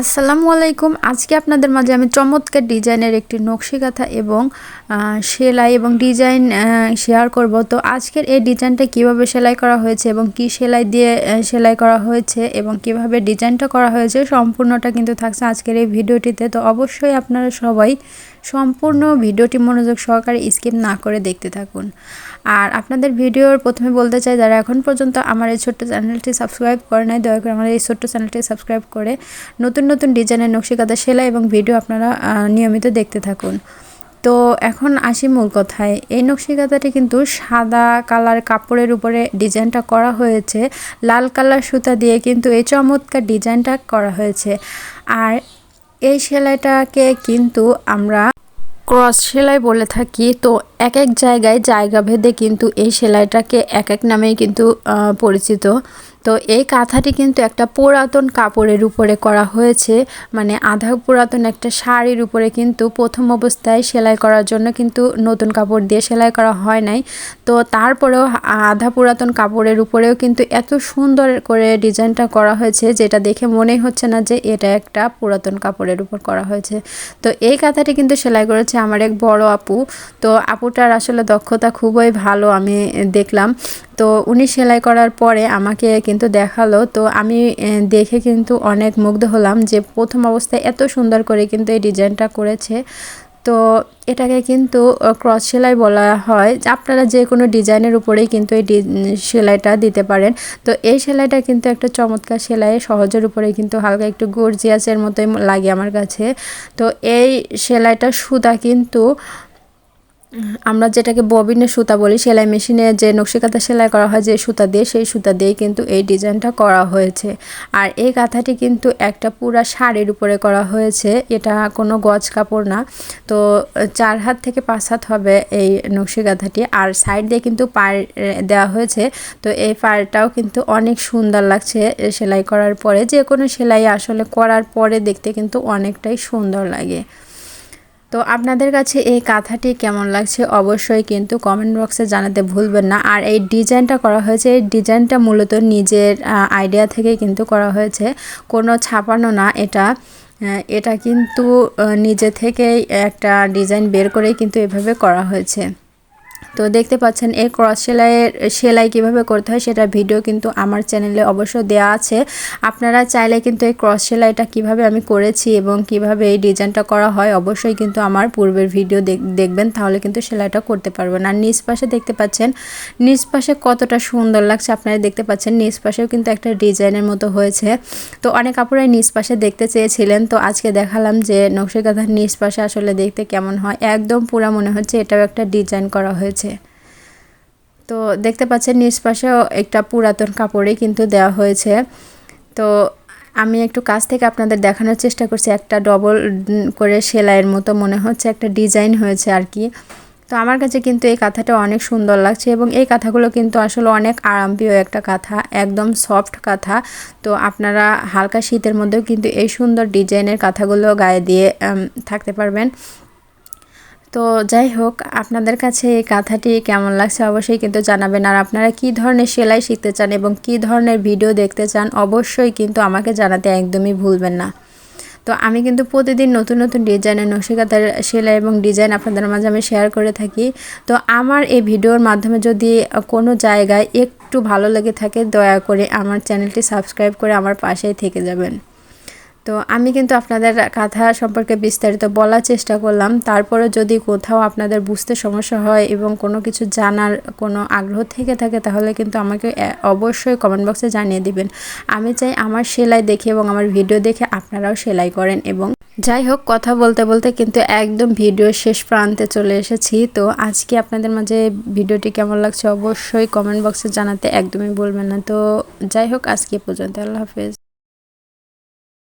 আসসালামু আলাইকুম। আজকে আপনাদের মাঝে আমি চমৎকার ডিজাইনের একটি নকশিকাথা এবং সেলাই এবং ডিজাইন শেয়ার করব। তো আজকের এই ডিজাইনটা কীভাবে সেলাই করা হয়েছে এবং কি সেলাই দিয়ে সেলাই করা হয়েছে এবং কীভাবে ডিজাইনটা করা হয়েছে, সম্পূর্ণটা কিন্তু থাকছে আজকের এই ভিডিওটিতে। তো অবশ্যই আপনারা সবাই সম্পূর্ণ ভিডিওটি মনোযোগ সহকারে স্কিপ না করে দেখতে থাকুন। আর আপনাদের ভিডিওর প্রথমে বলতে চাই, যারা এখন পর্যন্ত আমার এই ছোট্ট চ্যানেলটি সাবস্ক্রাইব করে নাই, দয়া করে আমার এই ছোট্ট চ্যানেলটি সাবস্ক্রাইব করে নতুন নতুন ডিজাইনের নকশিকাতা সেলাই এবং ভিডিও আপনারা নিয়মিত দেখতে থাকুন। তো এখন আসি মূল কথায়। এই নকশিকাতাটি কিন্তু সাদা কালার কাপড়ের উপরে ডিজাইনটা করা হয়েছে। লাল কালার সুতা দিয়ে কিন্তু এই চমৎকার ডিজাইনটা করা হয়েছে। আর এই সেলাইটাকে কিন্তু আমরা ক্রস সেলাই বলে থাকি, তো এক এক জায়গায় জায়গা ভেদে কিন্তু এই সেলাইটাকে এক এক নামেই কিন্তু পরিচিত। তো এই কাঁথাটি কিন্তু একটা পুরাতন কাপড়ের উপরে করা হয়েছে। মানে আধা পুরাতন একটা শাড়ির উপরে কিন্তু প্রথম অবস্থায় সেলাই করার জন্য কিন্তু নতুন কাপড় দিয়ে সেলাই করা হয় নাই। তো তারপরেও আধা পুরাতন কাপড়ের উপরেও কিন্তু এত সুন্দর করে ডিজাইনটা করা হয়েছে, যেটা দেখে মনেই হচ্ছে না যে এটা একটা পুরাতন কাপড়ের উপর করা হয়েছে। তো এই কাঁথাটি কিন্তু সেলাই করেছে আমার এক বড় আপু। তো আপুটার আসলে দক্ষতা খুবই ভালো আমি দেখলাম। তো উনি সেলাই করার পরে আমাকে কিন্তু দেখাল। তো আমি দেখে কিন্তু অনেক মুগ্ধ হলাম যে প্রথম অবস্থায় এত সুন্দর করে কিন্তু এই ডিজাইনটা করেছে। তো এটাকে কিন্তু ক্রস সেলাই বলা হয়। আপনারা যে কোনো ডিজাইনের উপরেই কিন্তু এই সেলাইটা দিতে পারেন। তো এই সেলাইটা কিন্তু একটা চমৎকার সেলাই, সহজের উপরে কিন্তু হালকা একটু গর্জিয়াসের মতোই লাগে আমার কাছে। তো এই সেলাইটার সুতা কিন্তু আমরা যেটাকে ববিনের সুতা বলি, সেলাই মেশিনে যে নকশিকাতা সেলাই করা হয়, যে সুতা দিয়ে, সেই সুতা দিয়ে কিন্তু এই ডিজাইনটা করা হয়েছে। আর এই কাঁথাটি কিন্তু একটা পুরা শাড়ির উপরে করা হয়েছে। এটা কোনো গজ কাপড় না। তো চার হাত থেকে পাঁচ হাত হবে এই নকশি কাঁথাটি। আর সাইড দিয়ে কিন্তু পাড় দেওয়া হয়েছে। তো এই পাড়টাও কিন্তু অনেক সুন্দর লাগছে সেলাই করার পরে। যে কোনো সেলাই আসলে করার পরে দেখতে কিন্তু অনেকটাই সুন্দর লাগে। তো আপনাদের কাছে এই কাঁথাটি কেমন লাগছে অবশ্যই কিন্তু কমেন্ট বক্সে জানাতে ভুলবেন না। আর এই ডিজাইনটা করা হয়েছে, এই ডিজাইনটা মূলত নিজের আইডিয়া থেকে কিন্তু করা হয়েছে। কোনো ছাপানো না এটা। এটা কিন্তু নিজে থেকেই একটা ডিজাইন বের করেই কিন্তু এভাবে করা হয়েছে। তো দেখতে পাচ্ছেন এই ক্রস সেলাইয়ের, সেলাই কীভাবে করতে হয় সেটা ভিডিও কিন্তু আমার চ্যানেলে অবশ্য দেওয়া আছে। আপনারা চাইলে কিন্তু এই ক্রস সেলাইটা কীভাবে আমি করেছি এবং কীভাবে এই ডিজাইনটা করা হয় অবশ্যই কিন্তু আমার পূর্বের ভিডিও দেখবেন, তাহলে কিন্তু সেলাইটা করতে পারবেন। আর নিচ পাশে দেখতে পাচ্ছেন, নিচ পাশে কতটা সুন্দর লাগছে, আপনারা দেখতে পাচ্ছেন নিচ পাশেও কিন্তু একটা ডিজাইনের মতো হয়েছে। তো অনেক কাপড়াই নিচ পাশে দেখতে চেয়েছিলেন, তো আজকে দেখালাম যে নকশি কাঁথার নিচ পাশে আসলে দেখতে কেমন হয়। একদম পুরা মনে হচ্ছে এটাও একটা ডিজাইন করা হয়েছে। তো দেখতে পাচ্ছেন নিচ পাশেও একটা পুরাতন কাপড়ে কিন্তু দেওয়া হয়েছে। তো আমি একটু কাছ থেকে আপনাদের দেখানোর চেষ্টা করছি, একটা ডবল করে সেলাইয়ের মতো মনে হচ্ছে, একটা ডিজাইন হয়েছে আর কি। তো আমার কাছে কিন্তু এই কাঁথাটা অনেক সুন্দর লাগছে এবং এই কাঁথাগুলো কিন্তু আসলে অনেক আরামপ্রিয় একটা কাঁথা, একদম সফট কাঁথা। তো আপনারা হালকা শীতের মধ্যেও কিন্তু এই সুন্দর ডিজাইনের কাঁথাগুলো গায়ে দিয়ে থাকতে পারবেন। তো যাই হোক, আপনাদের কাছে এই কাঁথাটি কেমন লাগছে অবশ্যই কিন্তু জানাবেন। আর আপনারা কি ধরনের সেলাই শিখতে চান এবং কি ধরনের ভিডিও দেখতে চান অবশ্যই কিন্তু আমাকে জানাতে একদমই ভুলবেন না। তো আমি কিন্তু প্রতিদিন নতুন নতুন ডিজাইনের নকশিকাতার সেলাই এবং ডিজাইন আপনাদের মাঝে আমি শেয়ার করে থাকি। তো আমার এই ভিডিওর মাধ্যমে যদি কোনো জায়গায় একটু ভালো লেগে থাকে, দয়া করে আমার চ্যানেলটি সাবস্ক্রাইব করে আমার পাশেই থেকে যাবেন। তো আমি কিন্তু আপনাদের কাঁথা সম্পর্কে বিস্তারিত বলার চেষ্টা করলাম। তারপরে যদি কোথাও আপনাদের বুঝতে সমস্যা হয় এবং কোনো কিছু জানার কোনো আগ্রহ থেকে থাকে, তাহলে কিন্তু আমাকে অবশ্যই কমেন্ট বক্সে জানিয়ে দিবেন। আমি চাই আমার সেলাই দেখে এবং আমার ভিডিও দেখে আপনারাও সেলাই করেন এবং যাই হোক, কথা বলতে বলতে কিন্তু একদম ভিডিও শেষ প্রান্তে চলে এসেছি। তো আজকে আপনাদের মাঝে ভিডিওটি কেমন লাগছে অবশ্যই কমেন্ট বক্সে জানাতে একদমই বলবেন না। তো যাই হোক, আজকে পর্যন্ত। আল্লাহ হাফেজ।